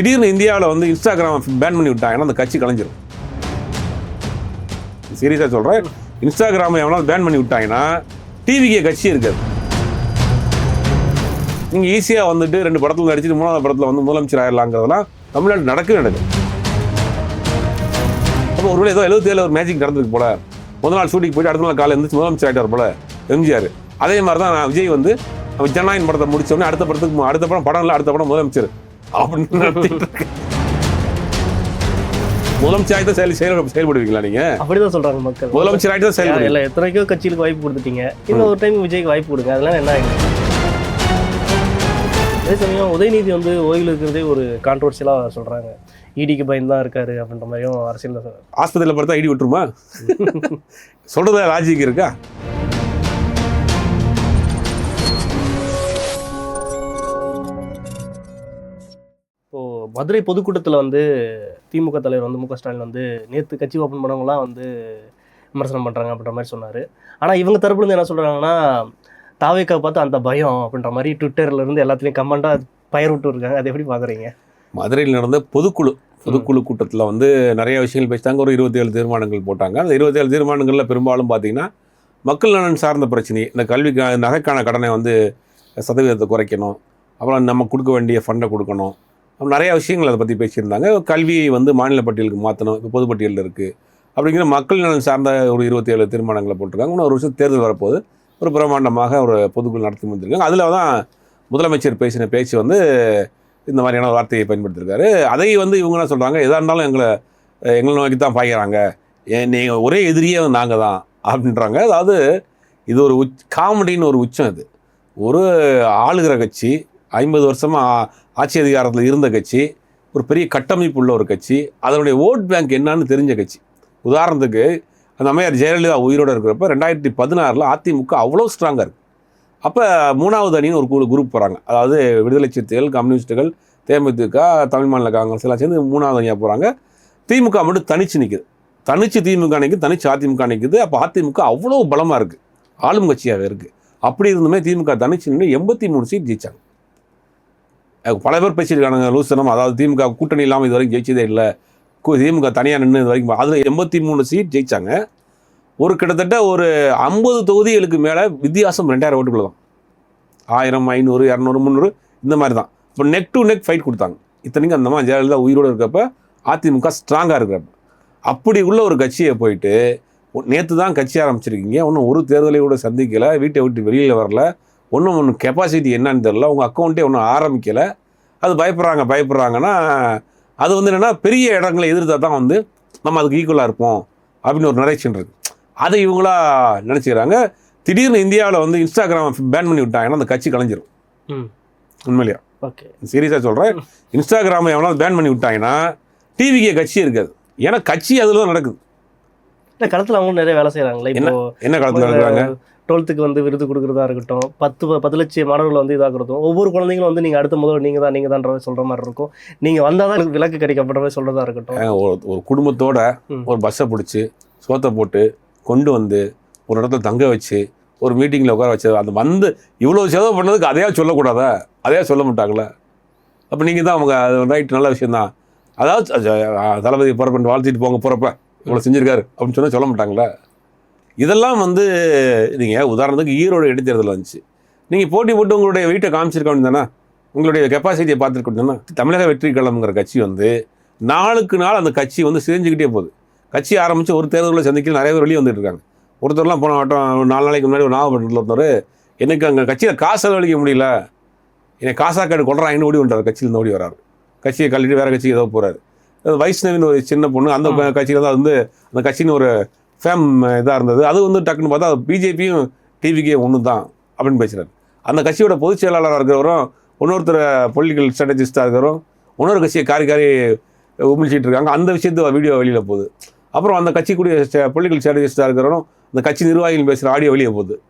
திடீர்னு இந்தியாவில் வந்து இன்ஸ்டாகிராம் பேன் பண்ணி விட்டாங்கன்னா அந்த கட்சி கலைஞ்சிரும். சீரியஸாக சொல்கிறேன் இன்ஸ்டாகிராமை எவ்வளோ பேன் பண்ணி விட்டாங்கன்னா டிவிக்கே கட்சி இருக்காது. நீங்கள் ஈஸியாக வந்துட்டு ரெண்டு படத்தில் நடிச்சுட்டு மூணாவது படத்தில் வந்து முதலமைச்சர் ஆயிடலாங்கிறதெல்லாம் தமிழ்நாடு நடக்கவே நடக்கும் அப்போ ஒருவேளை ஏதோ எழுபத்தேழு ஒரு மேஜிக் நடந்திருக்கு போல. முதல் நாள் ஷூட்டிங் போயிட்டு அடுத்த நாள் காலையில் எழுந்திரிச்சு முதலமைச்சர் ஆகிட்டார் போல. எம்ஜிஆர். அதே மாதிரி தான் நான் விஜய் வந்து அவன் ஜனநாயகன் படத்தை முடிச்ச அடுத்த படத்துக்கு அடுத்த படம் படம் இல்லை அடுத்த படம் முதலமைச்சர். அப்படின்னு நடத்திட்டு இருக்கு. முதலமைச்சர் ஆகிட்டு செயல் செயல் செயல்படுவீங்களா நீங்க? அப்படிதான் சொல்றாங்க மக்கள். முதலமைச்சர் ஆகிட்டு தான் செயல்படுவீங்க. இல்ல எத்தனைக்கோ கட்சிகளுக்கு வாய்ப்பு கொடுத்துட்டீங்க. இன்னும் ஒரு டைம் விஜய்க்கு வாய்ப்பு கொடுங்க. அதெல்லாம் என்ன அதே சமயம் உதயநிதி வந்து ஓய்வில் இருக்கிறதே ஒரு கான்ட்ரோவர்சியலாக சொல்றாங்க. இடிக்கு பயந்து தான் இருக்காரு அப்படின்ற மாதிரியும் அரசியல் ஆஸ்பத்திரியில் பார்த்தா இடி விட்டுருமா? சொல்றத லாஜிக் இருக்கா? மதுரை பொதுக்கூட்டத்தில் வந்து திமுக தலைவர் வந்து மு க ஸ்டாலின் வந்து நேற்று கட்சி ஓப்பன் பண்ணவங்களாம் வந்து விமர்சனம் பண்ணுறாங்க அப்படின்ற மாதிரி சொன்னார். ஆனால் இவங்க தரப்புல இருந்து என்ன சொல்கிறாங்கன்னா தாவேக்கா பார்த்து அந்த பயம் அப்படின்ற மாதிரி ட்விட்டர்ல இருந்து எல்லாத்துலேயும் கமெண்ட்டாக பயிர் விட்டு இருக்காங்க. அதை எப்படி பார்க்குறீங்க மதுரையில் நடந்த பொதுக்குழு பொதுக்குழு கூட்டத்தில் வந்து நிறைய விஷயங்கள் பேசிட்டாங்க. ஒரு இருபத்தேழு தீர்மானங்கள் போட்டாங்க. அந்த இருபத்தேழு தீர்மானங்களில் பெரும்பாலும் பார்த்தீங்கன்னா மக்கள் நலன் சார்ந்த பிரச்சனை இந்த கல்விக்கு நகைக்கான கடனை வந்து சதவீதத்தை குறைக்கணும். அப்புறம் நம்ம கொடுக்க வேண்டிய ஃபண்டை கொடுக்கணும். நிறைய விஷயங்கள் அதை பற்றி பேசியிருந்தாங்க. கல்வியை வந்து மாநில பட்டியலுக்கு மாற்றணும் இப்போ பொதுப்பட்டியலில் இருக்குது அப்படிங்கிற மக்கள் நலன் சார்ந்த ஒரு இருபத்தி ஏழு தீர்மானங்களை போட்டிருக்காங்க. இன்னும் ஒரு வருஷம் தேர்தல் வரப்போது ஒரு பிரம்மாண்டமாக ஒரு பொதுக்குழு நடத்தி முடிஞ்சிருக்காங்க. அதில் தான் முதலமைச்சர் பேசின பேச்சு வந்து இந்த மாதிரியான வார்த்தையை பயன்படுத்தியிருக்காரு அதை வந்து இவங்க என்ன சொல்கிறாங்க எதாக இருந்தாலும் எங்களை எங்களை நோக்கி தான் பாய்கிறாங்க. நீங்கள் ஒரே எதிரியே நாங்கள் தான். அப்படின்றாங்க. அதாவது இது ஒரு உச் காமெடின்னு ஒரு உச்சம் இது. ஒரு ஆளுகிற கட்சி ஐம்பது வருஷமாக ஆட்சி அதிகாரத்தில் இருந்த கட்சி ஒரு பெரிய கட்டமைப்பு உள்ள ஒரு கட்சி அதனுடைய ஓட் பேங்க் என்னன்னு தெரிஞ்ச கட்சி. உதாரணத்துக்கு அந்த அம்மையார் ஜெயலலிதா உயிரோடு இருக்கிறப்ப ரெண்டாயிரத்தி பதினாறில் அதிமுக அவ்வளோ ஸ்ட்ராங்காக இருக்குது அப்போ மூணாவது அணின்னு ஒரு குழு குரூப் போகிறாங்க அதாவது விடுதலை சிறுத்தைகள் கம்யூனிஸ்ட்டுகள் தேமுதிக தமிழ் மாநில காங்கிரஸ் எல்லாம் சேர்ந்து மூணாவது அணியாக போகிறாங்க திமுக மட்டும் தனிச்சு நிற்குது தனிச்சு திமுக நிற்குது தனிச்சு அதிமுக நிற்குது அப்போ அதிமுக அவ்வளோ பலமாக இருக்குது ஆளும் கட்சியாகவே இருக்குது அப்படி இருந்துமே திமுக தனிச்சு நின்று எண்பத்தி மூணு சீட் ஜெயிச்சாங்க. பல பேர் பேசியிருக்காங்க லூசனம். அதாவது திமுக கூட்டணி இல்லாமல் இது வரைக்கும் ஜெயிச்சதே இல்லை. திமுக தனியாக நின்று இது வரைக்கும் அதில் எண்பத்தி மூணு சீட் ஜெயிச்சாங்க. ஒரு கிட்டத்தட்ட ஒரு ஐம்பது தொகுதிகளுக்கு மேலே வித்தியாசம் ரெண்டாயிரம் ஓட்டுக்குள்ள தான். ஆயிரம் ஐநூறு இரநூறு முந்நூறு இந்த மாதிரி தான். இப்போ நெக் டு நெக் ஃபைட் கொடுத்தாங்க. இத்தனைக்கும் அந்த மாதிரி ஜெயலலிதா உயிரோடு இருக்கப்ப அதிமுக ஸ்ட்ராங்காக இருக்கிறப்ப அப்படி உள்ள ஒரு கட்சியை போயிட்டு நேற்று தான் கட்சி ஆரம்பிச்சிருக்கீங்க. ஒன்றும் ஒரு தேர்தலை கூட சந்திக்கலை. வீட்டை விட்டு வெளியில் வரல. ஒன்றும் ஒன்றும் கெப்பாசிட்டி என்னன்னு தெரில உங்கள் அக்கௌண்ட்டே ஒன்றும் ஆரம்பிக்கலை. அது பயப்படுறாங்க பயப்படுறாங்கன்னா அது வந்து என்னென்னா பெரிய இடங்களை எதிர்த்தா தான் வந்து நம்ம அதுக்கு ஈக்குவலாக இருப்போம் அப்படின்னு ஒரு நரேஷன் இருக்கு. அதை இவங்களா நினச்சிக்கிறாங்க. திடீர்னு இந்தியாவில் வந்து இன்ஸ்டாகிராம் பேன் பண்ணி விட்டாங்கன்னா அந்த கட்சி கலைஞ்சிரும். உண்மையிலேயே? ஓகே. சீரியஸாக சொல்கிறேன் இன்ஸ்டாகிராமை எவனாவது பேன் பண்ணி விட்டாங்கன்னா டிவிக்கே கட்சி இருக்காது. ஏன்னா கட்சி அதில் தான் நடக்குது. இல்லை களத்தில் அவங்களும் நிறைய வேலை செய்கிறாங்களே இப்போ என்ன காலத்தில் இருக்கிறாங்க டுவெல்த்துக்கு வந்து விருது கொடுக்குறதா இருக்கட்டும் பத்து பத்து லட்சம் மாணவர்கள் வந்து இதாகிறதும் ஒவ்வொரு குழந்தைங்களும் வந்து நீங்கள் அடுத்த முதல்ல நீங்கள் தான் நீங்கள் தான் சொல்கிற மாதிரி இருக்கும். நீங்கள் வந்தால் தான் விலக்கு கிடைக்கப்படுற மாதிரி சொல்கிறதா இருக்கட்டும். ஒரு குடும்பத்தோட. ஒரு பஸ்ஸை பிடிச்சி சோத்தை போட்டு கொண்டு வந்து ஒரு இடத்துல தங்க வச்சு ஒரு மீட்டிங்கில் உட்கார வச்சு அந்த வந்து இவ்வளோ செலவு பண்ணதுக்கு அதையா சொல்லக்கூடாதா? அதையா சொல்ல மாட்டாங்களே? அப்போ நீங்கள் தான் அவங்க அது ரைட் நல்ல விஷயந்தான் அதாவது தளபதி பிறப்பு வாழ்த்திட்டு போங்க போகிறப்ப இவ்வளோ செஞ்சிருக்காரு அப்படின்னு சொன்னால் சொல்ல மாட்டாங்களே? இதெல்லாம் வந்து நீங்கள் உதாரணத்துக்கு ஈரோடு இடைத்தேர்தல் வந்துச்சு. நீங்கள் போட்டி போட்டு உங்களுடைய வெயிட்டை காமிச்சிருக்க வேண்டியதானே உங்களுடைய கெப்பாசிட்டியை பார்த்துருக்க வேண்டியதானே தமிழக வெற்றி கழகம்ங்கிற கட்சி வந்து நாளுக்கு நாள் அந்த கட்சி வந்து சிரிஞ்சுக்கிட்டே போகுது. கட்சி ஆரம்பித்து ஒரு தேர்தலில் சந்திக்க நிறைய பேர் வெளியே வந்துட்டு இருக்காங்க. ஒருத்தர்லாம் போன வட்டம் நாலு நாளைக்கு முன்னாடி ஒரு நாகப்பட்டினத்தில் ஒருத்தர் எனக்கு அங்கே கட்சியில் காசு செலவழிக்க முடியல. என்னை காசாக்காடு கொள்றாங்கன்னு ஓடி வந்துட்டார் கட்சியிலேருந்து ஓடி வராரு. கட்சியை கழட்டிட்டு வேறு கட்சிக்கு ஏதோ போகிறாரு வைஷ்ணவின்னு ஒரு சின்ன பொண்ணு. அந்த கட்சியில் தான் வந்து அந்த கட்சின்னு ஒரு ஃபேம் இதாக இருந்தது. அது வந்து டக்குன்னு பார்த்தா பிஜேபியும் டிவிக்கே ஒன்று தான் அப்படின்னு பேசுகிறார் அந்த கட்சியோட பொதுச் செயலாளராக இருக்கிறவரும் இன்னொருத்தர் பொலிட்டிக்கல் ஸ்ட்ராட்டஜிஸ்டாக இருக்கிறவரும் இன்னொரு கட்சியை காரி காரி உமிழ்ச்சிட்டு இருக்காங்க. அந்த விஷயத்து வீடியோ வெளியில் போகுது. அப்புறம் அந்த கட்சிக்குரிய பொலிட்டிக்கல் ஸ்ட்ராட்டஜிஸ்டாக இருக்கிறவரும் அந்த கட்சி நிர்வாகிகள் பேசுகிற ஆடியோ வெளியே போகுது.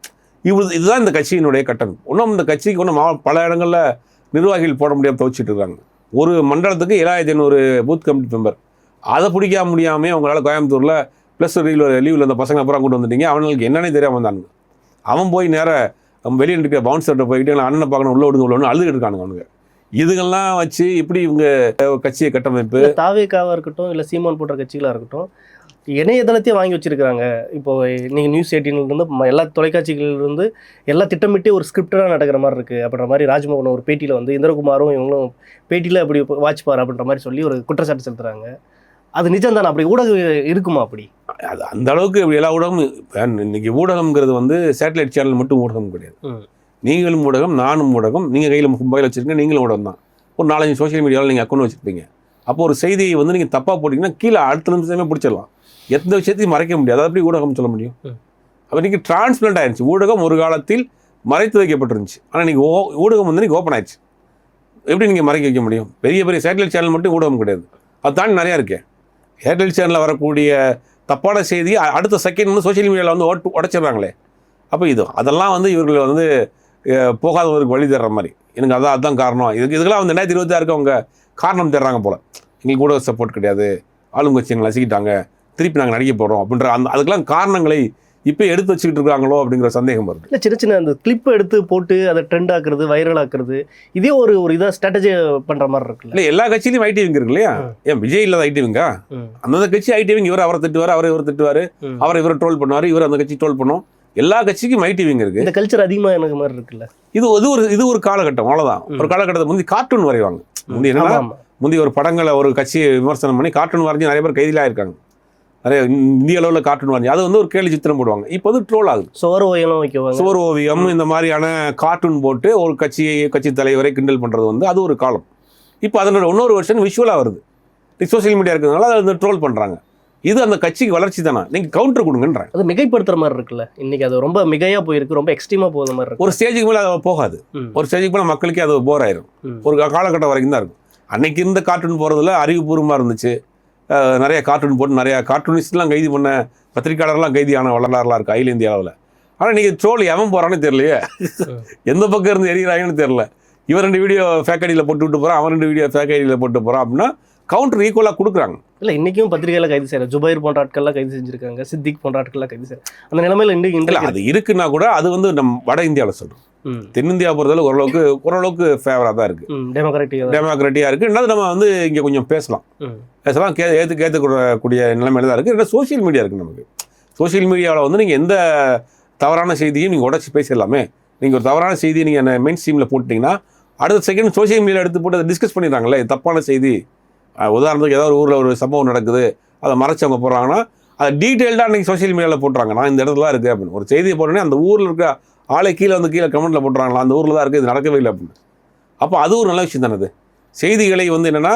இது இதுதான் இந்த கட்சியினுடைய கட்டணம். இன்னும் இந்த கட்சிக்கு இன்னும் மா- பல இடங்களில் நிர்வாகிகள் போட முடியாமல் துவச்சிட்டு இருக்காங்க. ஒரு மண்டலத்துக்கு ஏழாயிரத்தி ஐநூறு பூத் கமிட்டி மெம்பர் அதை பிடிக்க முடியாமல் அவங்களால கோயம்புத்தூரில் ப்ளஸ் லீவில் லீவில் அந்த பசங்க அப்புறம் கூட்டு வந்துட்டீங்க. அவனுக்கு என்னன்னே தெரியாமல் வந்தானுங்க. அவன் போய் நேராக வெளியே இருக்கிற பவுன்சர்கிட்ட போய்கிட்டு அண்ணனை பார்க்கணும் உள்ள விடுங்க உள்ளன்னு அழுதுகிட்டு இருக்கானுங்க அவனுங்க. இதுங்கெல்லாம் வச்சு இப்படி இவங்க கட்சியை கட்டமைப்பு. தாவேக்காவாக இருக்கட்டும் இல்லை சீமான் போன்ற கட்சிகளாக இருக்கட்டும் இணையதளத்தையும் வாங்கி வச்சிருக்கிறாங்க. இப்போ நீங்கள் நியூஸ் எயிட்டின்லேருந்து ம- எல்லா தொலைக்காட்சிகளில் இருந்து எல்லா திட்டமிட்டே ஒரு ஸ்கிரிப்டடாக நடக்கிற மாதிரி இருக்குது அப்படின்ற மாதிரி ராஜ்மோகன் ஒரு பேட்டியில் வந்து இந்திரகுமாரும் இவங்களும் பேட்டியில் அப்படி வாட்ச் பார் அப்படின்ற மாதிரி சொல்லி ஒரு குற்றச்சாட்டு செலுத்துகிறாங்க அது நிஜம் தானே அப்படி ஊடகம் இருக்குமா அப்படி? அது அந்த அளவுக்கு எல்லா ஊடகமும் இன்னைக்கு ஊடகம்ங்கிறது வந்து சேட்டலைட் சேனல் மட்டும் ஊடகம் கிடையாது. நீங்களும் ஊடகம் நானும் ஊடகம் நீங்கள் கையில் மொபைல் வச்சுருக்கீங்க நீங்களும் ஊடகம் தான். ஒரு நாலஞ்சு சோஷியல் மீடியாவில் நீங்கள் அக்கௌண்ட் வச்சுருப்பீங்க. அப்போ ஒரு செய்தியை வந்து நீங்கள் தப்பாக போட்டிங்கன்னா கீழே அடுத்த நிமிஷமே பிடிச்சிடலாம். எந்த விஷயத்தையும் மறைக்க முடியாது. அது எப்படி ஊடகம் சொல்ல முடியும். அப்போ இன்றைக்கி டிரான்ஸ்பிளண்ட் ஆயிருச்சு. ஊடகம் ஒரு காலத்தில் மறைத்து வைக்கப்பட்டிருந்துச்சு. ஆனால் இன்றைக்கி ஓ ஊடகம் வந்து இன்றைக்கி ஓப்பன் ஆயிடுச்சு எப்படி நீங்கள் மறைக்க வைக்க முடியும்? பெரிய பெரிய சேட்டலைட் சேனல் மட்டும் ஊடகம் கிடையாது. அது தாண்டி நிறையா இருக்கே. ஏர்டெல் சேனலில் வரக்கூடிய தப்பான செய்தி அடுத்த செகண்ட் வந்து சோஷியல் மீடியாவில் வந்து ஓட்டு உடச்சிடுறாங்களே. அப்போ இது அதெல்லாம் வந்து இவர்கள் வந்து போகாதவருக்கு வழி தர்ற மாதிரி. எனக்கு அதான் அதுதான் காரணம். இதுக்கு இதுக்கெல்லாம் வந்து ரெண்டாயிரத்தி இருபத்தி ஆறுக்கு அவங்க காரணம் தர்றாங்க போல். எங்களுக்கு கூட சப்போர்ட் கிடையாது. ஆளுங்கட்சி எங்களை நசுக்கிட்டாங்க. திருப்பி நாங்கள் நடிக்க போகிறோம் அப்படின்ற அந்த அதுக்கெல்லாம் காரணங்களை இப்போ எடுத்து வச்சுக்கிட்டு இருக்காங்களோ அப்படிங்கிற சந்தேகம் வருது. இல்லை சின்ன சின்ன அந்த கிளிப்பை எடுத்து போட்டு அதை ட்ரெண்ட் ஆக்குறது வைரல் ஆக்குறது இதே ஒரு ஒரு இதாக ஸ்ட்ராட்டஜி பண்ற மாதிரி இருக்குல்ல. இல்லை எல்லா கட்சியிலையும் ஐடிவிங்க இருக்கு இல்லையா. ஏன் விஜய் இல்லாத ஐடிவிங்க அந்தந்த கட்சி ஐடிவிங்க இவர் அவரை திட்டுவார் அவரை இவர் திட்டுவார். அவரை இவர் ட்ரோல் பண்ணுவார் இவர் அந்த கட்சி ட்ரோல் பண்ணும். எல்லா கட்சிக்கும் ஐடிவிங்க இருக்கு. இந்த கல்ச்சர் அதிகமாக எனக்கு மாதிரி இருக்குல்ல. இது இது ஒரு இது ஒரு காலகட்டம் அவ்வளவுதான். ஒரு காலகட்டத்தை முந்தி கார்ட்டூன் வரைவாங்க. முந்தி என்னன்னா முந்தி ஒரு படங்களை ஒரு கட்சியை விமர்சனம் பண்ணி கார்ட்டூன் வரைஞ்சி நிறைய பேர் கைதிலாக இருக்காங்க நிறைய இந்திய அளவில் கார்ட்டூன் வரைஞ்சி அது வந்து ஒரு கேலி சித்திரம் போடுவாங்க. இப்போ வந்து ட்ரோல் ஆகுது. சோறு ஓயெல்லாம் வைக்குவாங்க. சுவர் ஓவியம் இந்த மாதிரியான கார்ட்டூன் போட்டு ஒரு கட்சியை கட்சி தலைவரை கிண்டல் பண்ணுறது வந்து அது ஒரு காலம். இப்போ அதனோட இன்னொரு வருஷன் விஷுவலாக வருது. சோஷியல் மீடியா இருக்கிறதுனால அதை வந்து ட்ரோல் பண்ணுறாங்க இது அந்த கட்சிக்கு வளர்ச்சி தானே? நீங்கள் கவுண்டர் கொடுங்கன்றேன் அது மிகைப்படுத்துற மாதிரி இருக்குல்ல. இன்னைக்கு அது ரொம்ப மிகையா போயிருக்கு ரொம்ப எக்ஸ்ட்ரீமா போகிற மாதிரி இருக்கு. ஒரு ஸ்டேஜுக்கு மேலே அது போகாது. ஒரு ஸ்டேஜுக்கு மேலே மக்களுக்கே அது போர் ஆயிரும். ஒரு காலகட்டம் வரைக்கும் தான் இருக்கும். அன்னைக்கு இருந்த கார்ட்டூன் போகிறதுல அறிவுபூர்வமாக இருந்துச்சு. நிறைய கார்ட்டூன் போட்டு நிறைய கார்ட்டூனிஸ்ட்லாம் கைது பண்ண பத்திரிக்கையாளர்லாம் கைதியான வரலாறுலாம் இருக்குது அகில இந்திய அளவில். ஆனால் நீங்கள் ட்ரோல் எவன் போகிறான்னு தெரியலையே. எந்த பக்கம் இருந்து எறிகிறாங்கன்னு தெரியல. இவன் ரெண்டு வீடியோ ஃபேக் ஐடியில் போட்டு விட்டு போகிறான் அவன் ரெண்டு வீடியோ ஃபேக் ஐடியில் போட்டு போகிறான் அப்படின்னா கவுண்டர் ஈக்குவலாக கொடுக்குறாங்க. இல்ல இன்னைக்கும் பத்திரிகையில கைது செய்யறாங்க ஜுபைர் போன்ற ஆட்கள்லாம் கைது செஞ்சிருக்காங்க சித்திக் போன்ற ஆட்கள்லாம் கைது செய்யறாங்க அந்த நிலைமையில இன்னைக்கு இல்லை இன்றைக்கு அது இருக்குன்னா கூட அது வந்து நம்ம வட இந்தியாவில் சொல்கிறோம் தென்னிந்தியா பொறுத்தவரை ஓரளவுக்கு ஓரளவுக்கு ஃபேவராக தான் இருக்குது. டெமோக்ராட்டியாக இருக்குது என்னது நம்ம வந்து இங்கே கொஞ்சம் பேசலாம். பேசலாம் கே ஏற்று ஏற்றுக்கூடக்கூடிய நிலைமையில தான் இருக்குது இல்லை சோஷியல் மீடியா இருக்குது நமக்கு. சோஷியல் மீடியாவில் வந்து நீங்கள் எந்த தவறான செய்தியும் நீங்கள் உடச்சி பேசிடலாமே. நீங்கள் ஒரு தவறான செய்தியை நீங்கள் மெயின் ஸ்ட்ரீமில் போட்டிங்கன்னா அடுத்த செகண்ட் சோஷியல் மீடியா எடுத்து போட்டு அதை டிஸ்கஸ் பண்ணிடுறாங்களே தப்பான செய்தி. உதாரணத்துக்கு ஏதாவது ஒரு ஊரில் ஒரு சம்பவம் நடக்குது அதை மறைச்சவங்க போடுறாங்கன்னா அதை டீட்டெயில்டாக அன்றைக்கி சோஷியல் மீடியாவில் போட்டுறாங்க. நான் இந்த இடத்துல இருக்குது அப்படின்னு. ஒரு செய்தியை போட்டோன்னே அந்த ஊரில் இருக்க ஆளை கீழே வந்து கீழே கமெண்ட்டில் போட்டுறாங்களா? அந்த ஊரில் தான் இருக்குது இது நடக்கவே இல்லை அப்படின்னு. அப்போ அது ஒரு நல்ல விஷயம் தானே அது. செய்திகளை வந்து என்னென்னா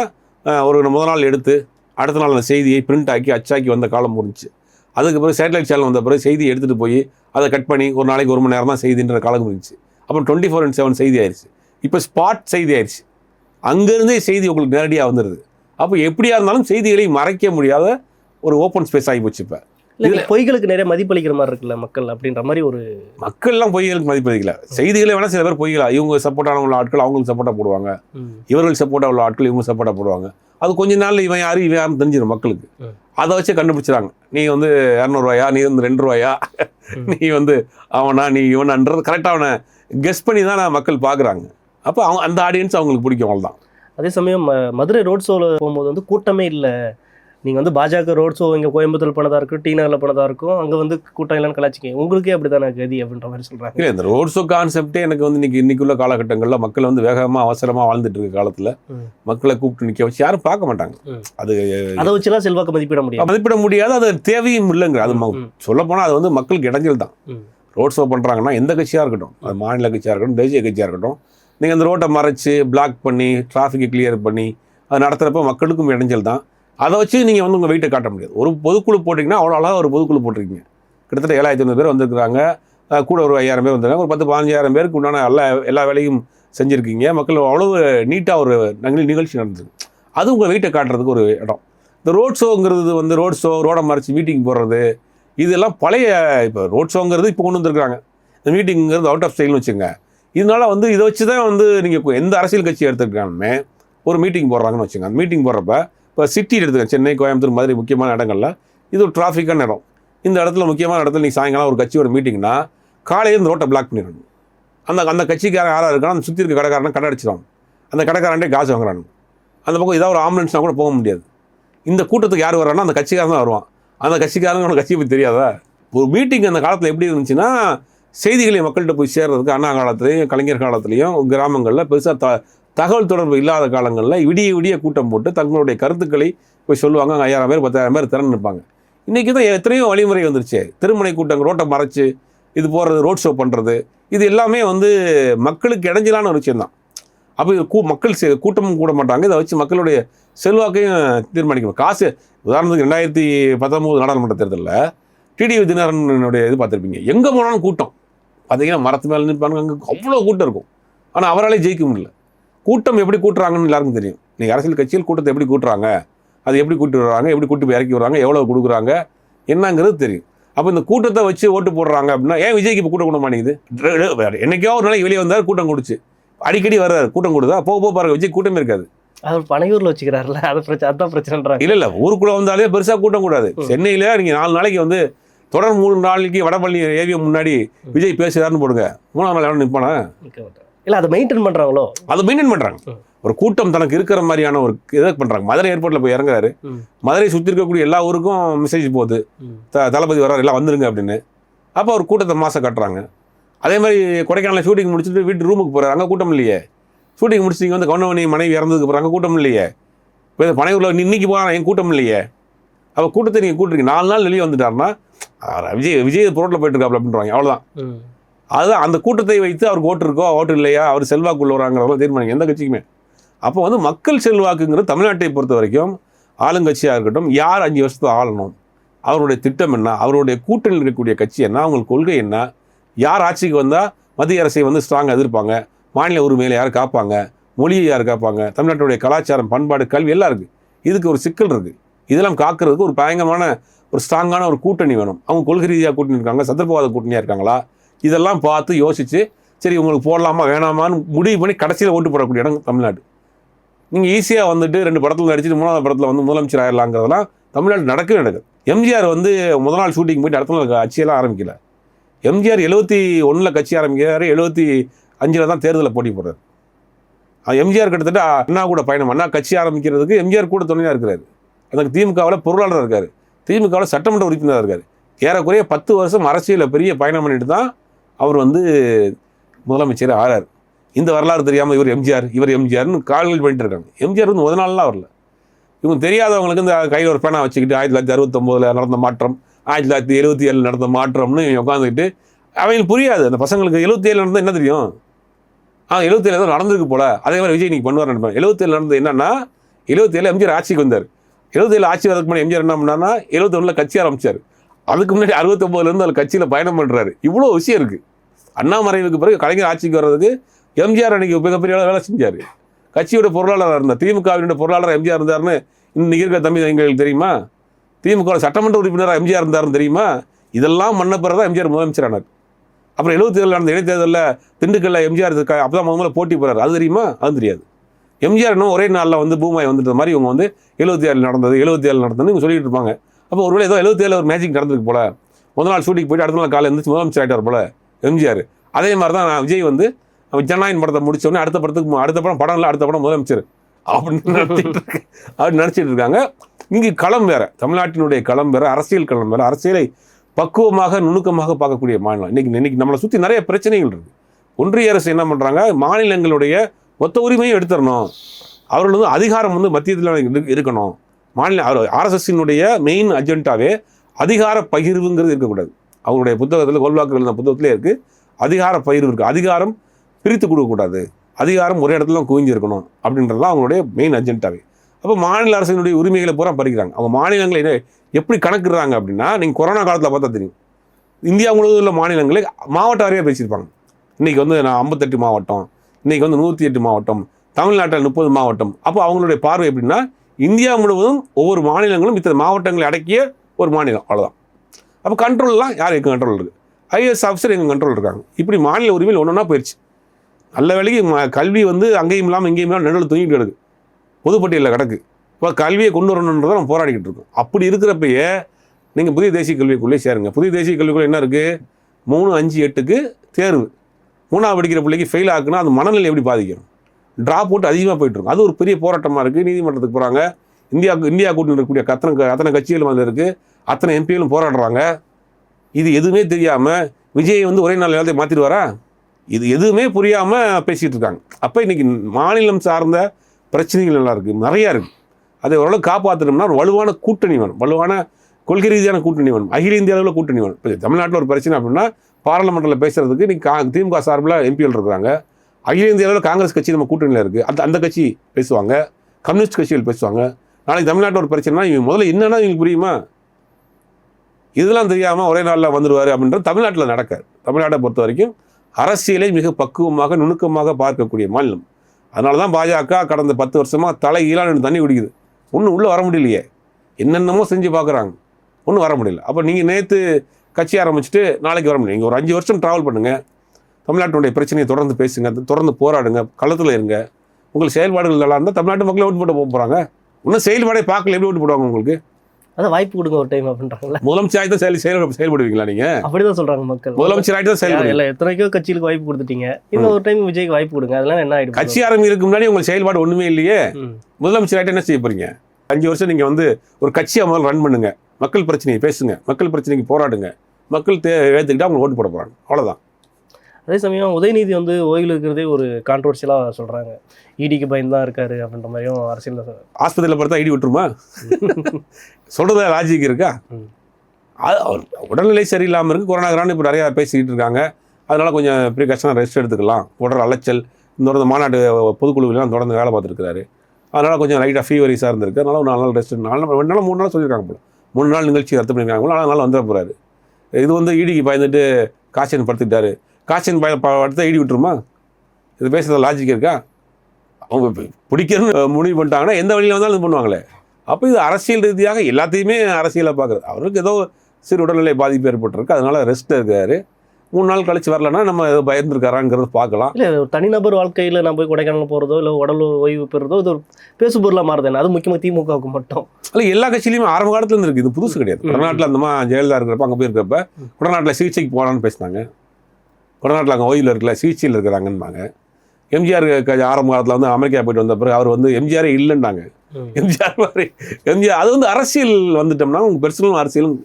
ஒரு முத நாள் எடுத்து அடுத்த நாள் அந்த செய்தியை பிரிண்ட் ஆக்கி அச்சாக்கி வந்த காலம் முடிஞ்சுச்சு. அதுக்கு பிறகு சேட்டலைட் சேனல் வந்த பிறகு செய்தியை எடுத்துகிட்டு போய் அதை கட் பண்ணி ஒரு நாளைக்கு ஒரு மணி நேரம் தான் செய்தின்ற காலம் முடிஞ்சு அப்புறம் டுவெண்ட்டி ஃபோர் இன்ட் செவன் செய்தி ஆயிடுச்சு இப்போ ஸ்பாட் செய்தி ஆயிடுச்சு அங்கேருந்தே செய்தி உங்களுக்கு நேரடியாக வந்துடுது அப்போ எப்படியா இருந்தாலும் செய்திகளை மறைக்க முடியாத ஒரு ஓப்பன் ஸ்பேஸ் ஆகி போச்சு இப்போ. இல்ல பொய்களுக்கு நிறைய மதிப்பளிக்கிற மாதிரி இருக்குல்ல மக்கள் அப்படின்ற மாதிரி ஒரு மக்கள்லாம் பொய்களுக்கு மதிப்பதிக்கல செய்திகளை வேணால் சில பேர் பொய்களா இவங்க சப்போர்ட்டான உள்ள ஆட்கள் அவங்களுக்கு சப்போர்ட்டாக போடுவாங்க. இவர்கள் சப்போர்ட்டாக உள்ள ஆட்கள் இவங்க சப்போர்ட்டாக போடுவாங்க. அது கொஞ்ச நாள்ல இவன் யாரு இவன் யாரும் தெரிஞ்சிடும் மக்களுக்கு. அதை வச்சு கண்டுபிடிச்சிடாங்க நீ வந்து இரநூறுவாயா நீ வந்து ரெண்டு ரூபாயா. நீ வந்து அவனா நீ இவனான்றது கரெக்டாக அவனை கெஸ் பண்ணி தான் மக்கள் பார்க்குறாங்க அப்போ அவங்க அந்த ஆடியன்ஸ் அவங்களுக்கு பிடிக்கும் அவ்வளோதான் அதே சமயம் மதுரை ரோட் ஷோவில் போகும்போது வந்து கூட்டமே இல்லை. நீங்கள் வந்து பாஜக ரோட் ஷோ இங்கே கோயம்புத்தூர் போனதாக இருக்கும் டி நகரில் போனதாக இருக்கும் அங்கே வந்து கூட்டம் இல்லைன்னு கலாச்சிங்க உங்களுக்கே அப்படி தானே கதி அப்படின்ற மாதிரி சொல்கிறாங்க இல்லை இந்த ரோட் ஷோ கான்செப்டே எனக்கு வந்து இன்னைக்கு இன்னைக்குள்ள காலகட்டங்களில் மக்கள் வந்து வேகமாக அவசரமாக வாழ்ந்துட்டு இருக்க காலத்தில். மக்களை கூப்பிட்டு நிற்க வச்சு யாரும் பார்க்க மாட்டாங்க. அது அதை வச்சுலாம் செல்வாக்கு மதிப்பிட முடியும் மதிப்பிட முடியாது அது தேவையும் இல்லைங்கிற அது சொல்லப்போனால் அது வந்து மக்களுக்கு இடைஞ்சல் தான். ரோட் ஷோ பண்ணுறாங்கன்னா எந்த கட்சியாக இருக்கட்டும் அது மாநில கட்சியாக இருக்கட்டும் தேசிய கட்சியாக இருக்கட்டும் நீங்கள் அந்த ரோட்டை மறைச்சு பிளாக் பண்ணி டிராஃபிக்கை கிளியர் பண்ணி அது நடத்துகிறப்ப மக்களுக்கும் இடைஞ்சல் தான். அதை வச்சு நீங்கள் வந்து உங்கள் வெயிட்டை காட்ட முடியாது. ஒரு பொதுக்குழு போட்டிங்கன்னா அவ்வளோ அழகாக ஒரு பொதுக்குழு போட்டிருக்கீங்க. கிட்டத்தட்ட ஏழாயிரத்தி ஐநூறு பேர் வந்திருக்கிறாங்க. கூட ஒரு ஐயாயிரம் பேர் வந்திருக்காங்க. ஒரு பத்து பதினஞ்சாயிரம் பேருக்கு உண்டான எல்லா எல்லா வேலையும் செஞ்சுருக்கீங்க. மக்கள் அவ்வளோ நீட்டாக ஒரு நகல் நிகழ்ச்சி நடந்தது. அது உங்கள் வெயிட்டை காட்டுறதுக்கு ஒரு இடம். இந்த ரோட் ஷோங்கிறது வந்து ரோட் ஷோ ரோடை மறைச்சி மீட்டிங் போடுறது இதெல்லாம் பழைய இப்போ ரோட் ஷோங்கிறது இப்போ கொண்டு வந்திருக்காங்க இந்த மீட்டிங்கிறது அவுட் ஆஃப் ஸ்டைல்னு வச்சுங்க இதனால வந்து இதை வச்சு தான் வந்து நீங்கள் எந்த அரசியல் கட்சி எடுத்துருக்காலுமே ஒரு மீட்டிங் போடுறாங்கன்னு வச்சுங்க அந்த மீட்டிங் போடுறப்ப இப்போ சிட்டி எடுத்துக்க சென்னை கோயம்புத்தூர் மாதிரி முக்கியமான இடங்கள்ல இது ஒரு டிராஃபிக்கான இடம். இந்த இடத்துல முக்கியமான இடத்துல நீங்கள் சாயங்காலம் ஒரு கட்சியோட மீட்டிங்னா காலையில் இந்த ரோட்டை பிளாக் பண்ணிடணும். அந்த அந்த கட்சிக்காரன் யாராக இருக்கானோ அந்த சுற்றி இருக்க கடைக்காரனை கடை அடிச்சிடும் அந்த கடைக்காரன்டே காசு வாங்குறானு. அந்த பக்கம் ஏதாவது ஒரு ஆம்புலன்ஸ்னா கூட போக முடியாது. இந்த கூட்டத்துக்கு யார் வர்றான்னா அந்த கட்சிக்காரன் தான் வருவான். அந்த கட்சிக்காரங்க உனக்கு கட்சியை பற்றி தெரியாதா? ஒரு மீட்டிங் அந்த காலத்தில் எப்படி இருந்துச்சுன்னா செய்திகளை மக்கள்கிட்ட போய் சேர்றதுக்கு அண்ணா காலத்துலேயும் கலைஞர் காலத்துலேயும் கிராமங்களில் பெருசாக த தகவல் தொடர்பு இல்லாத காலங்களில் விடிய விடிய கூட்டம் போட்டு தங்களுடைய கருத்துக்களை போய் சொல்லுவாங்க. அங்கே ஐயாயிரம் பேர் பத்தாயிரம் பேர் திறன் இருப்பாங்க இன்றைக்கி தான் எத்தனையோ வழிமுறை வந்துருச்சு. திருமணை கூட்டம் ரோட்டை மறைச்சு இது போகிறது ரோட் ஷோ பண்ணுறது இது எல்லாமே வந்து மக்களுக்கு இடைஞ்சலான ஒரு விஷயம் தான் அப்போ இது கூ மக்கள் சே- கூட்டமும் கூட மாட்டாங்க. இதை வச்சு மக்களுடைய செல்வாக்கையும் தீர்மானிக்கணும். காசு உதாரணத்துக்கு ரெண்டாயிரத்தி பத்தொம்போது நாடாளுமன்ற தேர்தலில் டிடிவி தினகரனுடைய இது பார்த்துருப்பீங்க. எங்கே போனாலும் கூட்டம். பார்த்தீங்கன்னா மரத்து மேலே நிற்பாங்க அங்கே அவ்வளோ கூட்டம் இருக்கும். ஆனால் அவராலே ஜெயிக்க முடியல. கூட்டம் எப்படி கூட்டுறாங்கன்னு எல்லாருக்கும் தெரியும். நீங்கள் அரசியல் கட்சியில் கூட்டத்தை எப்படி கூட்டுறாங்க? அது எப்படி கூட்டி வர்றாங்க எப்படி கூட்டி போய் இறக்கி வர்றாங்க எவ்வளோ கொடுக்குறாங்க? என்னங்கிறது தெரியும். அப்போ இந்த கூட்டத்தை வச்சு ஓட்டு போடுறாங்க அப்படின்னா ஏன் விஜய்க்கு இப்போ கூட்டம் கூட மாட்டேங்குது? என்னைக்கோ ஒரு நாளைக்கு வெளியே வந்தார் கூட்டம் கொடுச்சு. அடிக்கடி வர்றாரு கூட்டம் கொடுத்தா போக போக பாருங்க விஜய் கூட்டமே இருக்காது. அவர் பனையூர்ல வச்சுக்கிறாருல அது பிரச்சனை அதான் பிரச்சனைன்றாங்க. இல்ல இல்ல ஊருக்குள்ள வந்தாலே பெருசா கூட்டம் கூடாது. சென்னையில நீங்க நாலு நாளைக்கு வந்து தொடர் மூணு நாளைக்கு வடபழனி ஏவிஎம் முன்னாடி விஜய் பேசுறாருன்னு போடுங்க. மூணாம் நாள் எவனும் நிற்பானா. இல்ல அதை மெயின்டைன் பண்றாங்களோ? அதை மெயின்டைன் பண்றாங்க. ஒரு கூட்டம் தனக்கு இருக்கிற மாதிரியான ஒரு இதை பண்றாங்க. மதுரை ஏர்போர்ட்ல போய் இறங்குறாரு. மதுரை சுத்தி இருக்கக்கூடிய எல்லா ஊருக்கும் மெசேஜ் போகுது. த- தளபதி வர்றாரு எல்லாம் வந்துருங்க அப்படின்னு. அப்போ ஒரு கூட்டத்தை மாசம் கட்டுறாங்க. அதே மாதிரி கொடைக்கானல் ஷூட்டிங் முடிச்சுட்டு வீட்டு ரூமுக்கு போறாரு. அங்கே கூட்டம் இல்லையே. ஷூட்டிங் முடிச்சு இங்கே வந்து கவுண்டமணி மனைவி இறந்ததுக்கு அப்புறம் அங்கே கூட்டம் இல்லையே. இப்போ இந்த பனையூரில் இன்னைக்கு போகிறான் என் கூட்டம் இல்லையே? அப்போ கூட்டத்தை நீங்கள் கூட்டுறீங்க நாலு நாள் வெளியே வந்துட்டாருன்னா விஜய் விஜய் பொருட்டில் போயிட்டு இருக்காப்ல அப்படின்றாங்க. அவ்வளோதான். அதுதான் அந்த கூட்டத்தை வைத்து அவருக்கு ஓட்டு இருக்கோ ஓட்டு இல்லையா? அவர் செல்வாக்கு உள்ளவராங்கிறதெல்லாம் தீர்மானிக்கும். எந்த கட்சிக்குமே. அப்போ வந்து மக்கள் செல்வாக்குங்கிறது தமிழ்நாட்டை பொறுத்த வரைக்கும் ஆளுங்கட்சியாக இருக்கட்டும் யார் அஞ்சு வருஷத்தை ஆளணும்? அவருடைய திட்டம் என்ன? அவருடைய கூட்டணியில் இருக்கக்கூடிய கட்சி என்ன? அவங்களுக்கு கொள்கை என்ன? யார் ஆட்சிக்கு வந்தால் மத்திய அரசை வந்து ஸ்ட்ராங்காக எதிர்ப்பாங்க? மாநில உரிமையில யார் காப்பாங்க? மொழியை யார் காப்பாங்க? தமிழ்நாட்டுடைய கலாச்சாரம் பண்பாடு கல்வி எல்லாம் இருக்குது இதுக்கு ஒரு சிக்கல் இருக்குது இதெல்லாம் காக்கிறதுக்கு ஒரு பயங்கரமான ஒரு ஸ்ட்ராங்கான ஒரு கூட்டணி வேணும். அவங்க கொள்கை ரீதியாக கூட்டணி இருக்காங்க சந்தர்ப்பவாத கூட்டணியாக இருக்காங்களா? இதெல்லாம் பார்த்து யோசித்து சரி உங்களுக்கு போடலாமா வேணாமான்னு முடிவு பண்ணி கடைசியில் ஓட்டு போடக்கூடிய இடம் தமிழ்நாடு. நீங்கள் ஈஸியாக வந்துட்டு ரெண்டு படத்தில் நடிச்சுட்டு மூணாவது படத்தில் வந்து முதலமைச்சர் ஆயிடலாங்கிறதெல்லாம் தமிழ்நாடு நடக்கவே நடக்குது. எம்ஜிஆர் வந்து முதல் நாள் ஷூட்டிங் போயிட்டு அடுத்த நாள் கட்சியெல்லாம் ஆரம்பிக்கல. எம்ஜிஆர் எழுபத்தி ஒன்றில் கட்சி ஆரம்பிக்கிறார் எழுபத்தி அஞ்சில் தான் தேர்தலில் போட்டி போடுறாரு. எம்ஜிஆர் கிட்டத்தட்ட அண்ணா கூட பயணம் அண்ணா கட்சி ஆரம்பிக்கிறதுக்கு எம்ஜிஆர் கூட துணையாக இருக்கிறார். அதுக்கு திமுகவில் பொருளாளராக இருக்கார். திமுகவில் சட்டமன்ற உறுப்பினராக இருக்கார். ஏறக்குறைய பத்து வருஷம் அரசியலில் பெரிய பயணம் பண்ணிட்டு தான் அவர் வந்து முதலமைச்சர் ஆறார். இந்த வரலாறு தெரியாமல் இவர் எம்ஜிஆர் இவர் எம்ஜிஆர்னு கால்கள் பண்ணிட்டு இருக்காங்க. எம்ஜிஆர் வந்து முத நாள்லாம் வரல. இவங்க தெரியாதவங்களுக்கு இந்த கையில் ஒரு பேனா வச்சுக்கிட்டு ஆயிரத்தி தொள்ளாயிரத்தி அறுபத்தொம்போதில் நடந்த மாற்றம் ஆயிரத்தி தொள்ளாயிரத்தி எழுபத்தி ஏழில் நடந்த மாற்றம்னு உட்காந்துக்கிட்டு அவங்களுக்கு புரியாது. அந்த பசங்களுக்கு எழுபத்தி ஏழு நடந்தால் என்ன தெரியும்? ஆ எழுபத்தி ஏழு நடந்திருக்கு போல. அதே மாதிரி விஜய் இன்னைக்கு பண்ணுவார் நினைப்பேன். எழுபத்தி ஏழு நடந்தது என்னன்னா எழுபத்தி ஏழு எம்ஜிஆர் ஆட்சிக்கு வந்தார். எழுபத்தி ஏழு ஆட்சி வரதுக்கு முன்னாடி எம்ஜிஆர் என்ன பண்ணார்னா எழுபத்தி ஒன்றில் கட்சி ஆரம்பிச்சார். அதுக்கு முன்னாடி அறுபத்தொம்போதுலேருந்து அதில் கட்சியில் பயணம் பண்ணுறாரு இவ்வளோ விஷயம் இருக்குது அண்ணாமறைவுக்கு பிறகு கலைஞர் ஆட்சிக்கு வர்றதுக்கு எம்ஜிஆர் அன்றைக்கி மிகப்பெரிய வேலை செஞ்சார். கட்சியோட பொருளாளராக இருந்தார் திமுகவினுடைய பொருளாளர் எம்ஜிஆர் இருந்தார்னு இன்னைக்கு இருக்கிற தம்பி எங்களுக்கு தெரியுமா? திமுக சட்டமன்ற உறுப்பினராக எம்ஜிஆர் இருந்தார்னு தெரியுமா? இதெல்லாம் மன்ன பிறகு தான் எம்ஜிஆர் முதலமைச்சர் ஆனார் அப்புறம் எழுபத்தி ஏழு நடந்த இடைத்தேர்தலில் திண்டுக்கல்ல எம்ஜிஆர் அப்போ தான் முதல்ல போட்டி போகிறார் அது தெரியுமா? அது தெரியாது. எம்ஜிஆர் இன்னும் ஒரே நாளில் வந்து பூமாய் வந்துட்ட மாதிரி இவங்க வந்து எழுபத்தி ஏழு நடந்தது எழுபத்தி ஏழு நடந்ததுன்னு இவங்க சொல்லிட்டு இருப்பாங்க. அப்போ ஒருவேளை ஏதோ எழுபத்தேழு ஒரு மேஜிக் நடந்திருக்கு போல. முதல் நாள் ஷூட்டிங் போயிட்டு அடுத்த நாள் காலையில் இருந்துச்சு முதலமைச்சர் ஆகிட்டார் போல எம்ஜிஆர். அதே மாதிரி தான் நான் விஜய் வந்து அவன் ஜனநாயகன் படத்தை முடிச்ச உடனே அடுத்த படத்துக்கு அடுத்த படம் படம் இல்லை அடுத்த படம் முதலமைச்சர் அப்படின்னு நினச்சிட்டு இருக்கு. அப்படின்னு நினச்சிட்டு இருக்காங்க. இங்கே களம் வேற தமிழ்நாட்டினுடைய களம் வேற அரசியல் களம் வேற அரசியலை பக்குவமாக நுணுக்கமாக பார்க்கக்கூடிய மாநிலம். இன்னைக்கு இன்னைக்கு நம்மளை சுற்றி நிறைய பிரச்சனைகள் இருக்குது ஒன்றிய அரசு என்ன பண்ணுறாங்க மாநிலங்களுடைய மொத்த உரிமையும் எடுத்துடணும். அவர்கள் வந்து அதிகாரம் வந்து மத்தியத்தில் இருக்கணும். மாநில ஆர்எஸ்எஸ்ஸினுடைய மெயின் அஜெண்டாவே அதிகார பகிர்வுங்கிறது இருக்கக்கூடாது. அவருடைய புத்தகத்தில் கோல்வாக்கு எழுதின புத்தகத்திலே இருக்குது அதிகார பகிர்வு இருக்குது அதிகாரம் பிரித்து கொடுக்கக்கூடாது அதிகாரம் ஒரே இடத்துல குவிஞ்சிருக்கணும் அப்படின்றது தான் அவங்களுடைய மெயின் அஜெண்டாவே அப்போ மாநில அரசினுடைய உரிமைகளை பூரா பறிக்கிறாங்க. அவங்க மாநிலங்களை எப்படி கணக்கிடுறாங்க அப்படின்னா நீங்கள் கொரோனா காலத்தில் பார்த்தா தெரியும். இந்தியா முழுவதும் உள்ள மாநிலங்களை மாவட்ட வாரியாக பேசியிருப்பாங்க. இன்றைக்கி வந்து நான் ஐம்பத்தெட்டு மாவட்டம் இன்றைக்கி வந்து நூற்றி எட்டு மாவட்டம் தமிழ்நாட்டில் முப்பது மாவட்டம். அப்போ அவங்களுடைய பார்வை எப்படின்னா இந்தியா முழுவதும் ஒவ்வொரு மாநிலங்களும் இத்தனை மாவட்டங்களை அடக்கிய ஒரு மாநிலம். அவ்வளோதான் அப்போ கண்ட்ரோல்லாம் யார் எங்கள் கண்ட்ரோல் இருக்குது ஐஏஎஸ் ஆஃபீஸர் எங்கள் கண்ட்ரோல் இருக்காங்க. இப்படி மாநில உரிமையில் ஒன்று ஒன்றா போயிடுச்சு நல்ல வேலைக்கு ம- கல்வி வந்து அங்கேயும் இல்லாமல் இங்கேயும் இல்லாமல் நடுவில் தூங்கிட்டு கிடக்கு. பொதுப்பட்டியலில் கிடக்கு. இப்போ கல்வியை கொண்டு வரணுன்றதை நம்ம போராடிக்கிட்டு இருக்கோம். அப்படி இருக்கிறப்பயே நீங்கள் புதிய தேசிய கல்விக்குள்ளே சேருங்க. புதிய தேசிய கல்விக்குள்ளே என்ன இருக்குது மூணு அஞ்சு எட்டுக்கு தேர்வு. மூணாவது படிக்கிற பிள்ளைக்கு ஃபெயில் ஆகுனா அது மனநிலை எப்படி பாதிக்கும்? ட்ராப் அவுட் அதிகமாக போயிட்டுருக்கும் அது ஒரு பெரிய போராட்டமாக இருக்குது நீதிமன்றத்துக்கு போகிறாங்க இந்தியா இந்தியா கூட்டணி இருக்கக்கூடிய அத்தனை அத்தனை கட்சிகளும் வந்து இருக்குது அத்தனை எம்பிகளும் போராடுறாங்க. இது எதுவுமே தெரியாமல் விஜய் வந்து ஒரே நாள் எல்லாத்தையும் மாற்றிடுவாரா இது எதுவுமே புரியாமல் பேசிகிட்டு இருக்காங்க. அப்போ இன்னைக்கு மாநிலம் சார்ந்த பிரச்சனைகள் நல்லா இருக்குது நிறையா இருக்குது அதை ஓரளவு காப்பாற்றணும்னா ஒரு வலுவான கூட்டணி வேணும். வலுவான கொள்கை ரீதியான கூட்டணி வேணும். அகில இந்திய அளவில் கூட்டணி வேணும். இப்போ தமிழ்நாட்டில் ஒரு பிரச்சனை அப்படின்னா பாராளுமன்றத்தில் பேசுகிறதுக்கு இன்றைக்கி கா திமுக சார்பில் எம்பிகள் இருக்கிறாங்க. அகில இந்திய அளவில் காங்கிரஸ் கட்சி நம்ம கூட்டணியில் இருக்குது அந்த அந்த கட்சி பேசுவாங்க. கம்யூனிஸ்ட் கட்சிகள் பேசுவாங்க. நாளைக்கு தமிழ்நாட்டில் ஒரு பிரச்சனைனா இவங்க முதல்ல என்னென்னா இவங்களுக்கு புரியுமா? இதெல்லாம் தெரியாமல் ஒரே நாளில் வந்துடுவார் அப்படின்றது தமிழ்நாட்டில் நடக்காது தமிழ்நாட்டை பொறுத்த வரைக்கும் அரசியலை மிக பக்குவமாக நுணுக்கமாக பார்க்கக்கூடிய மாநிலம். அதனால தான் பாஜக கடந்த பத்து வருஷமாக தலை ஈழான தண்ணி குடிக்குது. ஒன்றும் உள்ளே வர முடியலையே. என்னென்னமோ செஞ்சு பார்க்குறாங்க ஒன்றும் வர முடியல. அப்போ நீங்கள் நேற்று கட்சி ஆரம்பிச்சுட்டு நாளைக்கு வர முடியும் நீங்கள் ஒரு அஞ்சு வருஷம் ட்ராவல் பண்ணுங்கள் தமிழ்நாட்டினுடைய பிரச்சனையை தொடர்ந்து பேசுங்க தொடர்ந்து போராடுங்க களத்தில் இருங்க. உங்களுக்கு செயல்பாடுகள் நல்லா இருந்தால் தமிழ்நாட்டு மக்கள் ஓட்டு போட்டு போக போகிறாங்க இன்னும் செயல்பாடே பார்க்கல எப்படி ஓட்டு போடுவாங்க உங்களுக்கு? அதான் வாய்ப்பு கொடுங்க ஒரு டைம் அப்படின்றாங்கல்ல. முதலமைச்சர் ஆகிட்டு செயல் செயல் செயல்படுவீங்களா நீங்கள் அப்படிதான் சொல்றாங்க மக்கள். முதலமைச்சர் ஆகிட்டு தான் செயல்படுவீங்க. இல்ல எத்தனைக்கோ கட்சிகளுக்கு வாய்ப்பு கொடுத்துட்டீங்க. இந்த ஒரு டைம் விஜய்க்கு வாய்ப்பு கொடுங்க அதெல்லாம் என்ன ஆயிடும்? கட்சி ஆரம்பிக்கிறதுக்கு முன்னாடி உங்கள் செயல்பாடு ஒன்றுமே இல்லையே. ம். முதலமைச்சர் ஆகிட்டு என்ன செய்ய போறீங்க? அஞ்சு வருஷம் நீங்கள் வந்து ஒரு கட்சியை முதல்ல ரன் பண்ணுங்க. மக்கள் பிரச்சனையை பேசுங்க. மக்கள் பிரச்சனைக்கு போராடுங்க. மக்கள் தே ஏற்றுக்கிட்டு அவங்க ஓட்டு போட போகிறாங்க அவ்வளோதான் அதே சமயம் உதயநிதி வந்து ஓய்வில் இருக்கிறதே ஒரு கான்ட்ரவர்சியலாக சொல்றாங்க. இடிக்கு பயந்து தான் இருக்காரு அப்படின்ற மாதிரியும் அரசியல் ஆஸ்பத்திரியில் பார்த்தா ஐடி விட்டுருமா? சொல்கிறத லாஜிக் இருக்கா. அது அவர் உடல்நிலை சரியில்லாமல் இருக்குது கொரோனா கிரான்னு இப்போ நிறையா பேசிக்கிட்டு இருக்காங்க. அதனால கொஞ்சம் ப்ரிகாஷனாக ரெஸ்ட் எடுத்துக்கலாம். உடல் அலைச்சல் இந்த தொடர்ந்து மாநாடு பொதுக்குழுவிலாம் தொடர்ந்து வேலை பார்த்துருக்காரு அதனால் கொஞ்சம் லைட்டாக ஃபீவரிஸாக இருந்திருக்கு. அதனால ஒரு நாலு நாள் ரெஸ்ட் நாலு நாள் ரெண்டு நாள் மூணு நாள் சொல்லியிருக்காங்க போல. மூணு நாள் நிகழ்ச்சி ரத்து பண்ணியிருக்காங்க போல நாலு நாள் வந்துட போகிறாரு இது வந்து ஈடிக்கு பயந்துட்டு காய்ச்சல் படுத்துக்கிட்டாரு. காய்ச்சல் பய படுத்த ஈடி விட்டுருமா? இது பேசுறது லாஜிக் இருக்கா? அவங்க பிடிக்கணும்னு முடிவு பண்ணிட்டாங்கன்னா எந்த வழியில் வந்தாலும் இது பண்ணுவாங்களே. அப்போ இது அரசியல் ரீதியாக எல்லாத்தையுமே அரசியலை பார்க்குறது அவருக்கு ஏதோ சிறு உடல்நிலை பாதிப்பு ஏற்பட்டிருக்கு. அதனால ரெஸ்ட் இருக்காரு. மூணு நாள் கழிச்சு வரலன்னா நம்ம பயந்துருக்காராங்கிறது பார்க்கலாம். இல்ல ஒரு தனிநபர் வாழ்க்கையில நான் போய் கொடைக்கானல் போறதோ இல்ல உடல் ஓய்வு பெறுறதோ இது ஒரு பேசு பொருளாக மாறுது அது முக்கியமாக திமுகவுக்கு மட்டும். அல்ல எல்லா கட்சியிலையுமே ஆரம்ப காலத்துல இருந்து இருக்கு இது புதுசு கிடையாது. கொடநாட்டில் அந்த மாதிரி ஜெயலலிதா இருக்கிறப்ப அங்கே போயிருக்கிறப்ப கொடநாட்டில் சிகிச்சைக்கு போகலான்னு பேசினாங்க. கொடநாட்டில் அங்கே ஓய்வில் இருக்கல சிகிச்சையில் இருக்கிறாங்கன்பாங்க. எம்ஜிஆர் ஆரம்ப காலத்தில் வந்து அமெரிக்கா போயிட்டு வந்த பிறகு அவர் வந்து எம்ஜிஆரே இல்லைன்னாங்க ம். எம்ஜிஆர் மாதிரி எம்ஜிஆர் அது வந்து அரசியல் வந்துட்டோம்னா உங்க பெர்சனலும் அரசியலும்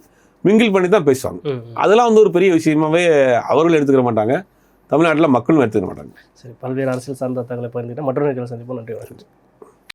மிங்கிள் பண்ணி தான் பேசுவாங்க. அதெல்லாம் வந்து ஒரு பெரிய விஷயமாவே அவர்கள் எடுத்துக்கிற மாட்டாங்க. தமிழ்நாட்டில் மக்களும் எடுத்துக்க மாட்டாங்க. சரி பல்வேறு அரசியல் சார்ந்த தகவலை பகிர்ந்துட்டு மற்றொரு சந்திப்போம். நன்றி வணக்கம்.